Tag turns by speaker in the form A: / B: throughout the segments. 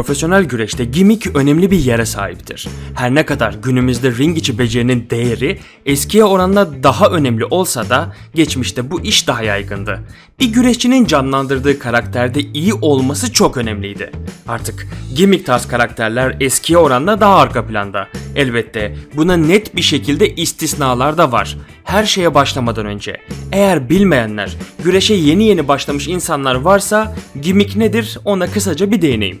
A: profesyonel güreşte gimmick önemli bir yere sahiptir. Her ne kadar günümüzde ring içi becerinin değeri eskiye oranla daha önemli olsa da geçmişte bu iş daha yaygındı. Bir güreşçinin canlandırdığı karakterde iyi olması çok önemliydi. Artık gimmick tarz karakterler eskiye oranla daha arka planda. Elbette buna net bir şekilde istisnalar da var. Her şeye başlamadan önce eğer bilmeyenler, güreşe yeni yeni başlamış insanlar varsa gimmick nedir ona kısaca bir değineyim.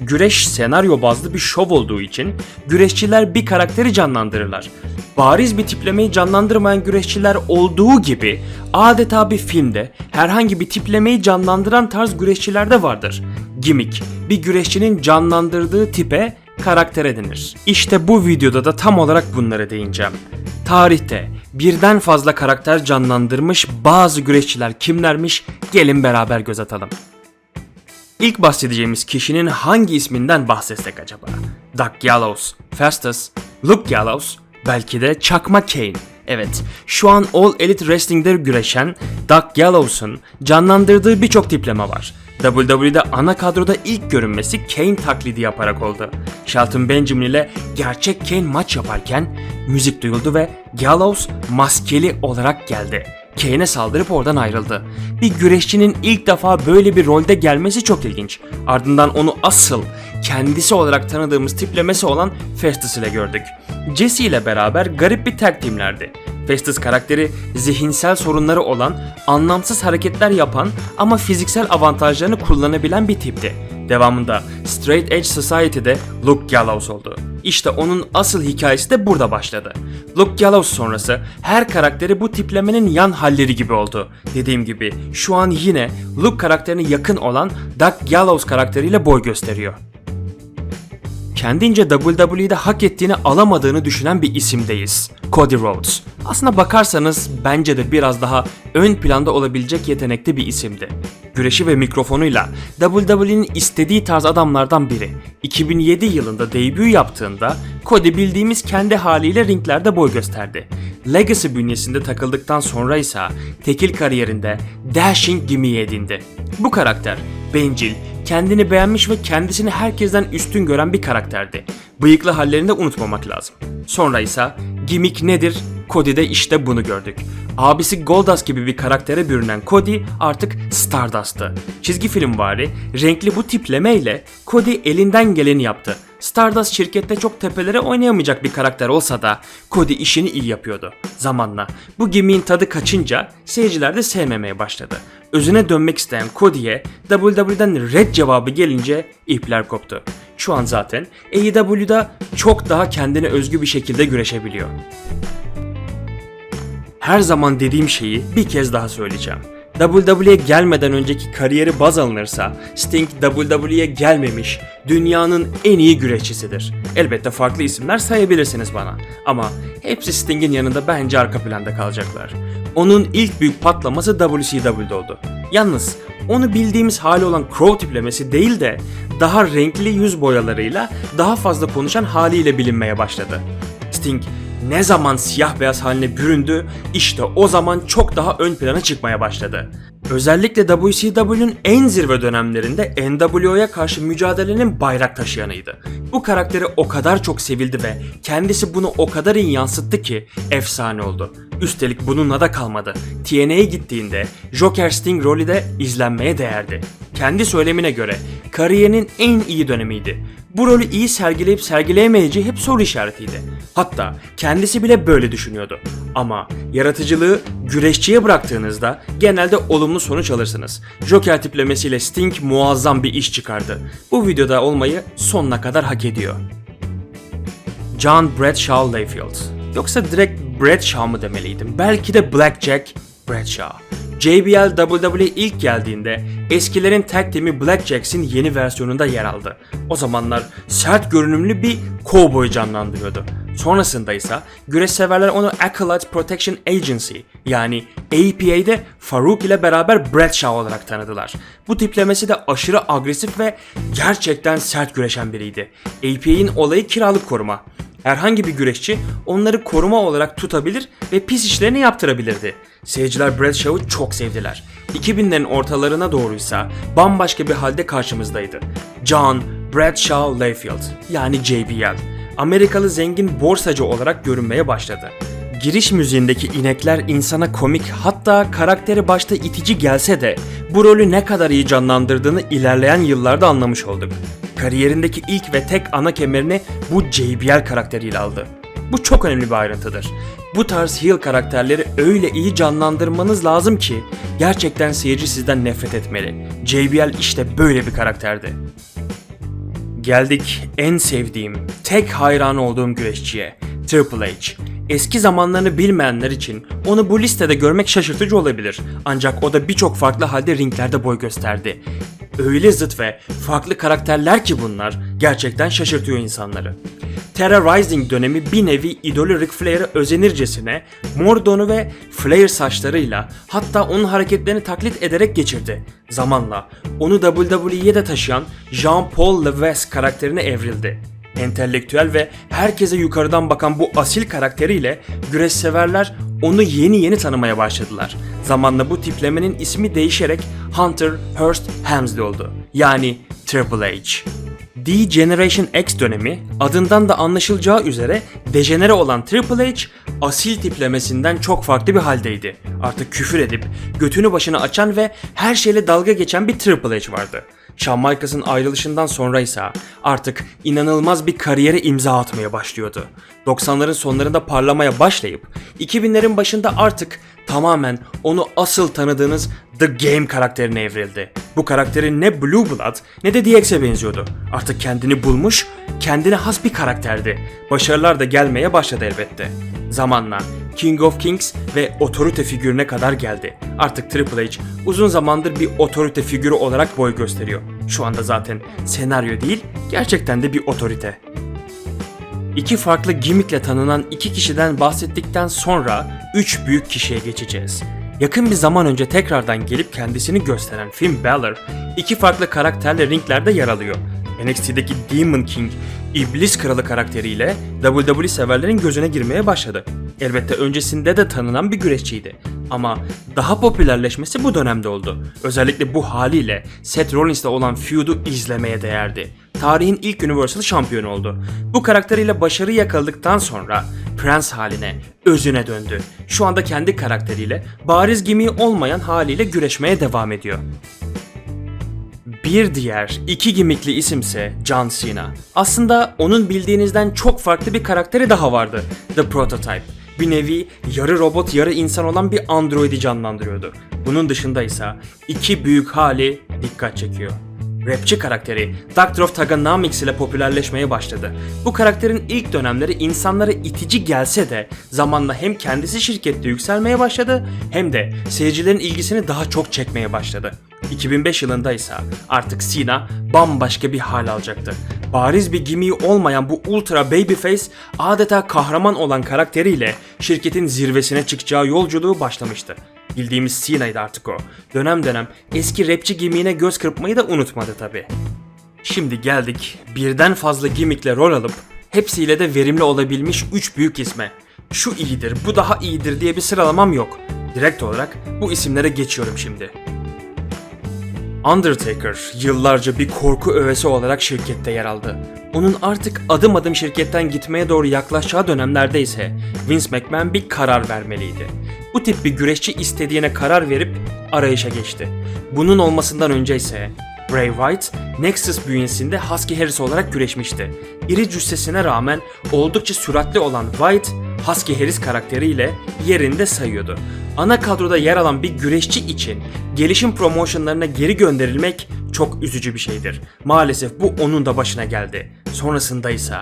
A: Güreş senaryo bazlı bir şov olduğu için güreşçiler bir karakteri canlandırırlar. Bariz bir tiplemeyi canlandırmayan güreşçiler olduğu gibi adeta bir filmde herhangi bir tiplemeyi canlandıran tarz güreşçiler de vardır. Gimmick, bir güreşçinin canlandırdığı tipe karaktere denir. İşte bu videoda da tam olarak bunlara değineceğim. Tarihte birden fazla karakter canlandırmış bazı güreşçiler kimlermiş gelin beraber göz atalım. İlk bahsedeceğimiz kişinin hangi isminden bahsetsek acaba? Doug Gallows, Festus, Luke Gallows, belki de Çakma Kane. Evet, şu an All Elite Wrestling'de güreşen Doug Gallows'un canlandırdığı birçok tipleme var. WWE'de ana kadroda ilk görünmesi Kane taklidi yaparak oldu. Shelton Benjamin ile gerçek Kane maç yaparken müzik duyuldu ve Gallows maskeli olarak geldi. Kane'e saldırıp oradan ayrıldı. Bir güreşçinin ilk defa böyle bir rolde gelmesi çok ilginç. Ardından onu asıl kendisi olarak tanıdığımız tiplemesi olan Festus ile gördük. Jesse ile beraber garip bir tag teamlerdi. Festus karakteri zihinsel sorunları olan, anlamsız hareketler yapan ama fiziksel avantajlarını kullanabilen bir tipti. Devamında Straight Edge Society'de Luke Gallows oldu. İşte onun asıl hikayesi de burada başladı. Luke Gallows sonrası her karakteri bu tiplemenin yan halleri gibi oldu. Dediğim gibi şu an yine Luke karakterine yakın olan Doug Gallows karakteriyle boy gösteriyor kendince WWE'de hak ettiğini alamadığını düşünen bir isimdeyiz. Cody Rhodes. Aslına bakarsanız bence de biraz daha ön planda olabilecek yetenekli bir isimdi. Güreşi ve mikrofonuyla WWE'nin istediği tarz adamlardan biri. 2007 yılında debut yaptığında Cody bildiğimiz kendi haliyle ringlerde boy gösterdi. Legacy bünyesinde takıldıktan sonra ise tekil kariyerinde Dashing Gimmie edindi. Bu karakter bencil, kendini beğenmiş ve kendisini herkesten üstün gören bir karakterdi. Bıyıklı hallerini de unutmamak lazım. Sonra ise gimmick nedir? Cody'de işte bunu gördük. Abisi Goldust gibi bir karaktere bürünen Cody artık Stardust'tı. Çizgi film vari, renkli bu tiplemeyle Cody elinden geleni yaptı. Stardust şirkette çok tepelere oynayamayacak bir karakter olsa da Cody işini iyi yapıyordu. Zamanla bu gimmick'in tadı kaçınca seyirciler de sevmemeye başladı. Özüne dönmek isteyen Cody'ye WWE'den red cevabı gelince ipler koptu. Şu an zaten AEW'da çok daha kendine özgü bir şekilde güreşebiliyor. Her zaman dediğim şeyi bir kez daha söyleyeceğim. WWE'ye gelmeden önceki kariyeri baz alınırsa Sting WWE'ye gelmemiş dünyanın en iyi güreşçisidir. Elbette farklı isimler sayabilirsiniz bana ama hepsi Sting'in yanında bence arka planda kalacaklar. Onun ilk büyük patlaması WCW'de oldu. Yalnız onu bildiğimiz hali olan Crow tiplemesi değil de daha renkli yüz boyalarıyla daha fazla konuşan haliyle bilinmeye başladı. Sting ne zaman siyah beyaz haline büründü işte o zaman çok daha ön plana çıkmaya başladı. Özellikle WCW'nun en zirve dönemlerinde NWO'ya karşı mücadelenin bayrak taşıyanıydı. Bu karakteri o kadar çok sevildi ve kendisi bunu o kadar iyi yansıttı ki efsane oldu. Üstelik bununla da kalmadı. TNA'ya gittiğinde Joker Sting rolü de izlenmeye değerdi. Kendi söylemine göre kariyerinin en iyi dönemiydi. Bu rolü iyi sergileyip sergileyemeyeceği hep soru işaretiydi. Hatta kendisi bile böyle düşünüyordu. Ama yaratıcılığı güreşçiye bıraktığınızda genelde olumlu sonuç alırsınız. Joker tiplemesiyle Sting muazzam bir iş çıkardı. Bu videoda olmayı sonuna kadar hak ediyor. John Bradshaw Layfield. Yoksa direkt Bradshaw mı demeliydim? Belki de Blackjack Bradshaw. JBL WWE ilk geldiğinde eskilerin tag team'i Blackjacks'in yeni versiyonunda yer aldı. O zamanlar sert görünümlü bir cowboy canlandırıyordu. Sonrasında ise güreş severler onu Acolyte Protection Agency yani APA'de Farouk ile beraber Bradshaw olarak tanıdılar. Bu tiplemesi de aşırı agresif ve gerçekten sert güreşen biriydi. APA'in olayı kiralık koruma. Herhangi bir güreşçi onları koruma olarak tutabilir ve pis işlerini yaptırabilirdi. Seyirciler Bradshaw'ı çok sevdiler. 2000'lerin ortalarına doğruysa bambaşka bir halde karşımızdaydı. John, Bradshaw Layfield yani JBL. Amerikalı zengin borsacı olarak görünmeye başladı. Giriş müziğindeki inekler insana komik hatta karakteri başta itici gelse de bu rolü ne kadar iyi canlandırdığını ilerleyen yıllarda anlamış olduk. Kariyerindeki ilk ve tek ana kemerini bu JBL karakteriyle aldı. Bu çok önemli bir ayrıntıdır. Bu tarz heel karakterleri öyle iyi canlandırmanız lazım ki gerçekten seyirci sizden nefret etmeli. JBL işte böyle bir karakterdi. Geldik en sevdiğim, tek hayran olduğum güreşçiye, Triple H. Eski zamanlarını bilmeyenler için onu bu listede görmek şaşırtıcı olabilir. Ancak o da birçok farklı halde ringlerde boy gösterdi. Öyle zıt ve farklı karakterler ki bunlar gerçekten şaşırtıyor insanları. Terra Rising dönemi bir nevi idolü Ric Flair'e özenircesine mor donu ve Flair saçlarıyla hatta onun hareketlerini taklit ederek geçirdi. Zamanla onu WWE'ye de taşıyan Jean-Paul Levesque karakterine evrildi. Entelektüel ve herkese yukarıdan bakan bu asil karakteriyle güreş severler onu yeni yeni tanımaya başladılar. Zamanla bu tiplemenin ismi değişerek Hunter Hearst Helmsley oldu. Yani Triple H. D Generation X dönemi adından da anlaşılacağı üzere dejenere olan Triple H asil tiplemesinden çok farklı bir haldeydi. Artık küfür edip götünü başına açan ve her şeyle dalga geçen bir Triple H vardı. Shawn Michaels'ın ayrılışından sonra ise artık inanılmaz bir kariyere imza atmaya başlıyordu. 90'ların sonlarında parlamaya başlayıp 2000'lerin başında artık tamamen onu asıl tanıdığınız The Game karakterine evrildi. Bu karakterin ne Blue Blood ne de DX'e benziyordu. Artık kendini bulmuş, kendine has bir karakterdi. Başarılar da gelmeye başladı elbette. Zamanla King of Kings ve otorite figürüne kadar geldi. Artık Triple H uzun zamandır bir otorite figürü olarak boy gösteriyor. Şu anda zaten senaryo değil, gerçekten de bir otorite. İki farklı gimmickle tanınan iki kişiden bahsettikten sonra üç büyük kişiye geçeceğiz. Yakın bir zaman önce tekrardan gelip kendisini gösteren Finn Balor, iki farklı karakterle ringlerde yer alıyor. NXT'deki Demon King, İblis Kralı karakteriyle WWE severlerin gözüne girmeye başladı. Elbette öncesinde de tanınan bir güreşçiydi. Ama daha popülerleşmesi bu dönemde oldu. Özellikle bu haliyle Seth Rollins'le olan feud'u izlemeye değerdi. Tarihin ilk Universal şampiyonu oldu. Bu karakteriyle başarı yakaladıktan sonra Prens haline, özüne döndü. Şu anda kendi karakteriyle bariz gimiği olmayan haliyle güreşmeye devam ediyor. Bir diğer iki gimikli isimse John Cena. Aslında onun bildiğinizden çok farklı bir karakteri daha vardı. The Prototype. Bir nevi yarı robot yarı insan olan bir androidi canlandırıyordu. Bunun dışında ise iki büyük hali dikkat çekiyor. Rapçi karakteri Doctor of Thuganomics ile popülerleşmeye başladı. Bu karakterin ilk dönemleri insanlara itici gelse de zamanla hem kendisi şirkette yükselmeye başladı hem de seyircilerin ilgisini daha çok çekmeye başladı. 2005 yılında ise artık Cena bambaşka bir hal alacaktı. Bariz bir gimmiği olmayan bu ultra babyface adeta kahraman olan karakteriyle şirketin zirvesine çıkacağı yolculuğu başlamıştı. Bildiğimiz Cena'ydı artık o. Dönem dönem eski rapçi gimmiğine göz kırpmayı da unutmadı tabi. Şimdi geldik birden fazla gimmickle rol alıp hepsiyle de verimli olabilmiş 3 büyük isme. Şu iyidir, bu daha iyidir diye bir sıralamam yok. Direkt olarak bu isimlere geçiyorum şimdi. Undertaker yıllarca bir korku öğesi olarak şirkette yer aldı. Onun artık adım adım şirketten gitmeye doğru yaklaşacağı dönemlerde ise Vince McMahon bir karar vermeliydi. Bu tip bir güreşçi istediğine karar verip arayışa geçti. Bunun olmasından önce ise Bray Wyatt, Nexus bünyesinde Husky Harris olarak güreşmişti. İri cüssesine rağmen oldukça süratli olan Wyatt, Husky Harris karakteriyle yerinde sayıyordu. Ana kadroda yer alan bir güreşçi için gelişim promotionlarına geri gönderilmek çok üzücü bir şeydir. Maalesef bu onun da başına geldi. Sonrasında ise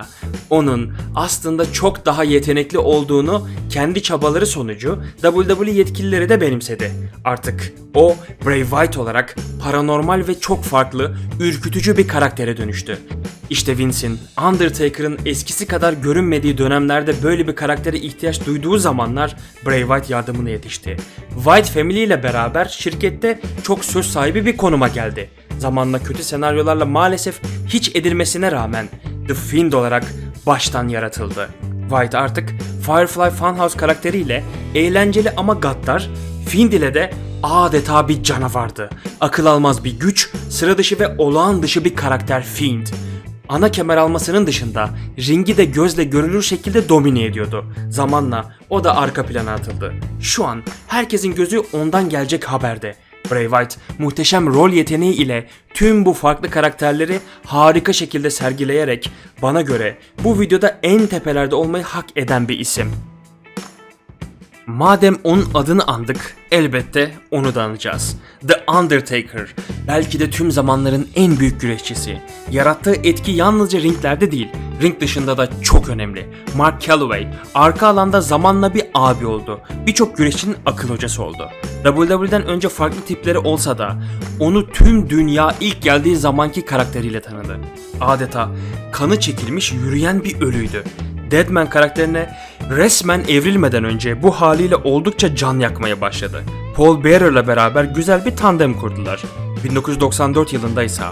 A: onun aslında çok daha yetenekli olduğunu kendi çabaları sonucu WWE yetkilileri de benimsedi. Artık o Bray Wyatt olarak paranormal ve çok farklı, ürkütücü bir karaktere dönüştü. İşte Vince'in Undertaker'ın eskisi kadar görünmediği dönemlerde böyle bir karaktere ihtiyaç duyduğu zamanlar Bray Wyatt yardımına yetişti. Wyatt Family ile beraber şirkette çok söz sahibi bir konuma geldi. Zamanla kötü senaryolarla maalesef hiç edilmesine rağmen The Fiend olarak baştan yaratıldı. White artık Firefly Funhouse karakteriyle eğlenceli ama gaddar, Fiend ile de adeta bir canavardı. Akıl almaz bir güç, sıra dışı ve olağan dışı bir karakter Fiend. ana kemer almasının dışında ringi de gözle görülür şekilde domine ediyordu. Zamanla o da arka plana atıldı. Şu an herkesin gözü ondan gelecek haberde. Bray Wyatt muhteşem rol yeteneği ile tüm bu farklı karakterleri harika şekilde sergileyerek bana göre bu videoda en tepelerde olmayı hak eden bir isim. Madem onun adını andık, elbette onu da anacağız. The Undertaker, belki de tüm zamanların en büyük güreşçisi. Yarattığı etki yalnızca ringlerde değil, ring dışında da çok önemli. Mark Calloway, arka alanda zamanla bir abi oldu. Birçok güreşçinin akıl hocası oldu. WWE'den önce farklı tipleri olsa da onu tüm dünya ilk geldiği zamanki karakteriyle tanıdı. Adeta kanı çekilmiş yürüyen bir ölüydü. Deadman karakterine resmen evrilmeden önce bu haliyle oldukça can yakmaya başladı. Paul Bearer'la beraber güzel bir tandem kurdular. 1994 yılında ise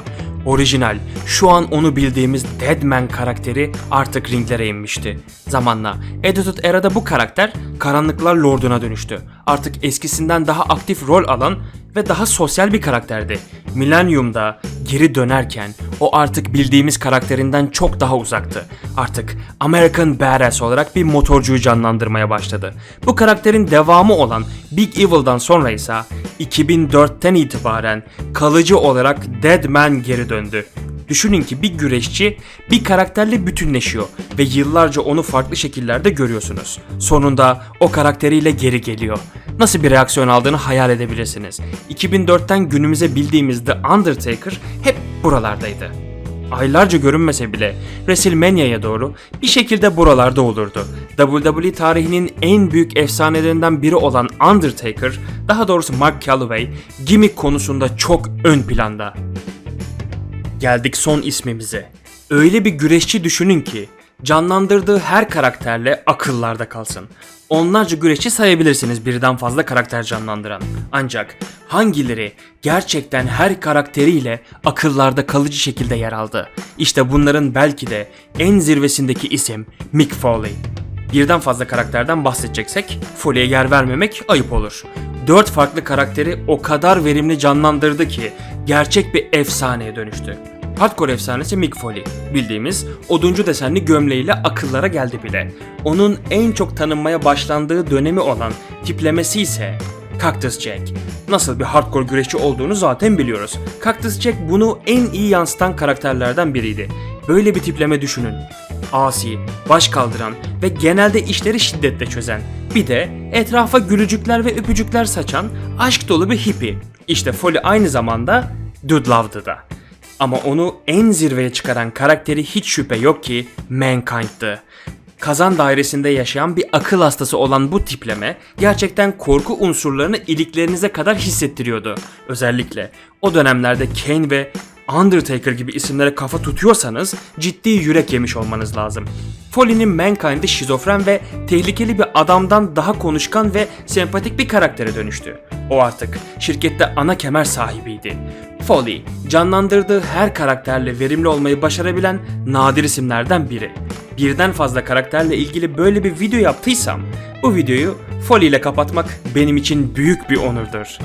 A: orijinal, şu an onu bildiğimiz Deadman karakteri artık ringlere inmişti. Zamanla Edited Era'da bu karakter Karanlıklar Lord'una dönüştü. Artık eskisinden daha aktif rol alan ve daha sosyal bir karakterdi. Millennium'da geri dönerken o artık bildiğimiz karakterinden çok daha uzaktı. Artık American Badass olarak bir motorcuyu canlandırmaya başladı. Bu karakterin devamı olan Big Evil'dan sonra ise 2004'ten itibaren kalıcı olarak Dead Man geri döndü. Düşünün ki bir güreşçi bir karakterle bütünleşiyor ve yıllarca onu farklı şekillerde görüyorsunuz. Sonunda o karakteriyle geri geliyor. Nasıl bir reaksiyon aldığını hayal edebilirsiniz. 2004'ten günümüze bildiğimiz The Undertaker hep buralardaydı. Aylarca görünmese bile WrestleMania'ya doğru bir şekilde buralarda olurdu. WWE tarihinin en büyük efsanelerinden biri olan Undertaker, daha doğrusu Mark Calloway, gimmick konusunda çok ön planda. Geldik son ismimize. Öyle bir güreşçi düşünün ki canlandırdığı her karakterle akıllarda kalsın. Onlarca güreşçi sayabilirsiniz birden fazla karakter canlandıran. Ancak hangileri gerçekten her karakteriyle akıllarda kalıcı şekilde yer aldı? İşte bunların belki de en zirvesindeki isim Mick Foley. Birden fazla karakterden bahsedeceksek Foley'e yer vermemek ayıp olur. Dört farklı karakteri o kadar verimli canlandırdı ki gerçek bir efsaneye dönüştü. Hardcore efsanesi Mick Foley. Bildiğimiz oduncu desenli gömleğiyle akıllara geldi bile. Onun en çok tanınmaya başlandığı dönemi olan tiplemesi ise Cactus Jack. Nasıl bir hardcore güreşçi olduğunu zaten biliyoruz. Cactus Jack bunu en iyi yansıtan karakterlerden biriydi. Böyle bir tipleme düşünün. Asi, baş kaldıran ve genelde işleri şiddetle çözen. Bir de etrafa gülücükler ve öpücükler saçan aşk dolu bir hippie. İşte Foley aynı zamanda Dude Love'dı da. Ama onu en zirveye çıkaran karakteri hiç şüphe yok ki Mankind'dı. Kazan dairesinde yaşayan bir akıl hastası olan bu tipleme gerçekten korku unsurlarını iliklerinize kadar hissettiriyordu. Özellikle o dönemlerde Kane ve Undertaker gibi isimlere kafa tutuyorsanız ciddi yürek yemiş olmanız lazım. Foley'nin Mankind'i şizofren ve tehlikeli bir adamdan daha konuşkan ve sempatik bir karaktere dönüştü. O artık şirkette ana kemer sahibiydi. Foley, canlandırdığı her karakterle verimli olmayı başarabilen nadir isimlerden biri. Birden fazla karakterle ilgili böyle bir video yaptıysam, bu videoyu Foley ile kapatmak benim için büyük bir onurdur.